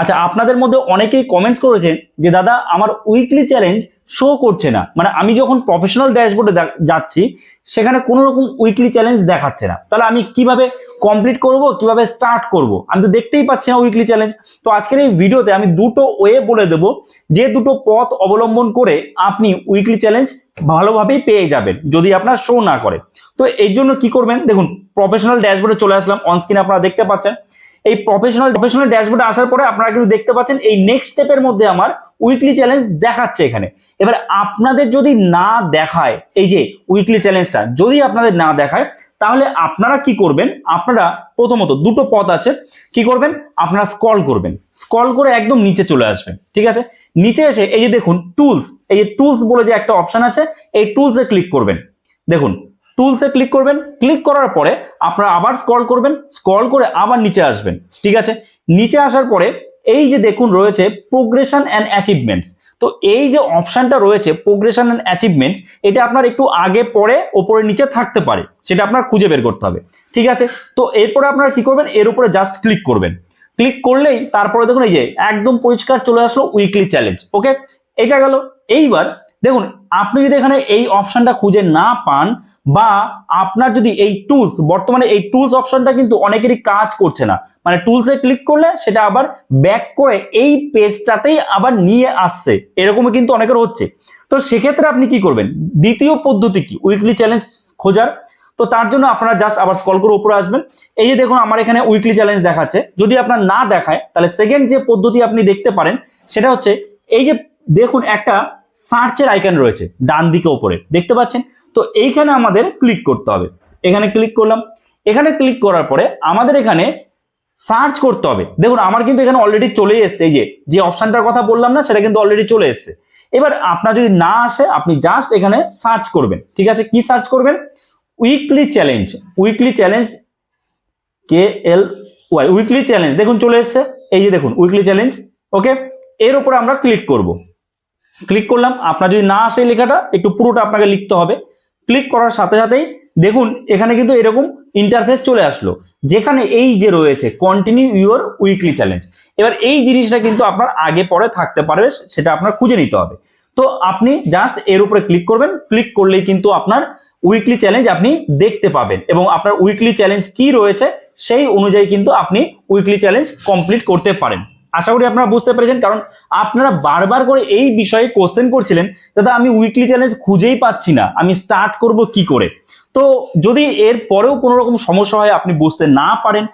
আচ্ছা আপনাদের মধ্যে অনেকেই কমেন্টস করেছেন যে, দাদা, আমার উইকলি চ্যালেঞ্জ শো করছে না। মানে আমি যখন প্রফেশনাল ড্যাশবোর্ডে যাচ্ছি, সেখানে কোনো রকম উইকলি চ্যালেঞ্জ দেখাচ্ছে না। তাহলে আমি কীভাবে কমপ্লিট করব, কীভাবে স্টার্ট করব? আমি তো দেখতেই পাচ্ছি না উইকলি চ্যালেঞ্জ তো আজকের এই ভিডিওতে আমি দুটো ওয়ে বলে দেব, যে দুটো পথ অবলম্বন করে আপনি উইকলি চ্যালেঞ্জ ভালোভাবেই পেয়ে যাবেন, যদি আপনার শো না করে। তো এই জন্য কি করবেন? দেখুন প্রফেশনাল ড্যাশবোর্ডে চলে আসলাম। অন স্ক্রিন আপনারা দেখতে পাচ্ছেন। এই প্রফেশনাল প্রফেশনাল ড্যাশবোর্ডে আসার পরে আপনারা কিন্তু দেখতে পাচ্ছেন এই নেক্সট স্টেপের মধ্যে আমার উইকলি চ্যালেঞ্জ দেখাচ্ছে এখানে। এবার আপনাদের যদি না দেখায়, এই যে উইকলি চ্যালেঞ্জটা যদি আপনাদের না দেখায়, তাহলে আপনারা কি করবেন? আপনারা প্রথমত দুটো পথ আছে। কি করবেন? আপনারা স্ক্রল করবেন। স্ক্রল করে একদম নিচে চলে আসবেন, ঠিক আছে? নিচে এসে এই যে দেখুন টুলস এই যে টুলস বলে যে একটা অপশন আছে, এই টুলসে ক্লিক করবেন। দেখুন টুলসে ক্লিক করবেন। ক্লিক করার পরে আপনারা আবার স্ক্রল করবেন। স্ক্রল করে আবার নিচে আসবেন। ঠিক আছে? নিচে আসার পরে এই যে দেখুন রয়েছে প্রোগ্রেশন অ্যান্ড অ্যাচিভমেন্টস তো এই যে অপশনটা রয়েছে প্রোগ্রেশন অ্যান্ড অ্যাচিভমেন্টস এটা আপনার একটু আগে, পরে ওপরে নিচে থাকতে পারে। সেটা আপনার খুঁজে বের করতে হবে। ঠিক আছে? তো এরপরে আপনারা কি করবেন? এর উপরে জাস্ট ক্লিক করবেন। ক্লিক করলেই তারপরে দেখুন এই যে একদম পরিষ্কার চলে আসলো উইকলি চ্যালেঞ্জ ওকে এটা গেল। এইবার দেখুন, আপনি যদি এখানে এই অপশনটা খুঁজে না পান বা আপনার যদি এই টুলস বর্তমানে এই টুলস অপশনটা কিন্তু অনেকেরই কাজ করছে না। মানে টুলসে ক্লিক করলে সেটা আবার ব্যাক করে এই পেজটাতেই আবার নিয়ে আসছে। এরকমই কিন্তু অনেকের হচ্ছে। তো সেক্ষেত্রে আপনি কি করবেন? দ্বিতীয় পদ্ধতি কি? উইকলি চ্যালেঞ্জ খোঁজার। তো তার জন্য আপনারা জাস্ট আবার স্কল করে উপরে আসবেন। এই যে দেখুন, আমার এখানে উইকলি চ্যালেঞ্জ দেখাচ্ছে। যদি আপনার না দেখায়, তাহলে সেকেন্ড যে পদ্ধতি আপনি দেখতে পারেন, সেটা হচ্ছে এই যে দেখুন একটা সার্চের আইকন রয়েছে, ডান দিকে উপরে দেখতে পাচ্ছেন? তো এইখানে আমাদের ক্লিক করতে হবে। এখানে ক্লিক করলাম। এখানে ক্লিক করার পরে আমাদের এখানে সার্চ করতে হবে। দেখুন, আমার কিন্তু এখানে অলরেডি চলে এসছে। এই যে যে অপশনটার কথা বললাম না, সেটা কিন্তু অলরেডি চলে এসছে। এবার আপনার যদি না আসে, আপনি জাস্ট এখানে সার্চ করবেন। ঠিক আছে? কি সার্চ করবেন? Weekly challenge. Weekly challenge K L Y, weekly challenge. দেখুন, চলে এসছে। এই যে দেখুন, উইকলি চ্যালেঞ্জ। ওকে? এর উপরে আমরা ক্লিক করব। ক্লিক করলাম, আপনার যদি না আসে লেখাটা, একটু পুরোটা আপনাকে লিখতে হবে। ক্লিক করার সাথে সাথেই দেখুন, এখানে কিন্তু এরকম ইন্টারফেস চলে আসলো। যেখানে এই যে রয়েছে কন্টিনিউ ইউর উইকলি চ্যালেঞ্জ এবার এই জিনিসটা কিন্তু আপনার আগে পরে থাকতে পারবে, সেটা আপনার খুঁজে নিতে হবে। তো আপনি জাস্ট এর উপরে ক্লিক করবেন। ক্লিক করলেই কিন্তু আপনার উইকলি চ্যালেঞ্জ আপনি দেখতে পাবেন। এবং আপনার উইকলি চ্যালেঞ্জ কি রয়েছে, সেই অনুযায়ী কিন্তু আপনি উইকলি চ্যালেঞ্জ কমপ্লিট করতে পারেন। আশা করি আপনারা বুঝতে পেরেছেন, কারণ আপনারা বারবার করে এই বিষয়ে কোশ্চেন করছিলেন, দাদা আমি উইকলি চ্যালেঞ্জ খুঁজেই পাচ্ছি না, আমি স্টার্ট করব কি করে? তো যদি এর পরেও কোনো রকম সমস্যা হয়, আপনি বুঝতে না পারেন,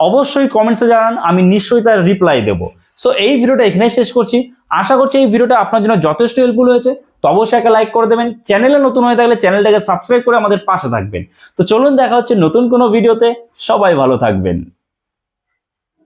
অবশ্যই কমেন্টসে জানান, আমি নিশ্চয়ই তার রিপ্লাই দেবো। সো এই ভিডিওটা এখানেই শেষ করছি। আশা করছি এই ভিডিওটা আপনার জন্য যথেষ্ট হেল্পফুল হয়েছে। তো অবশ্যই একটা লাইক করে দেবেন। চ্যানেলে নতুন হয়ে থাকলে চ্যানেলটাকে সাবস্ক্রাইব করে আমাদের পাশে থাকবেন। তো চলুন দেখা হচ্ছে নতুন কোনো ভিডিওতে। সবাই ভালো থাকবেন।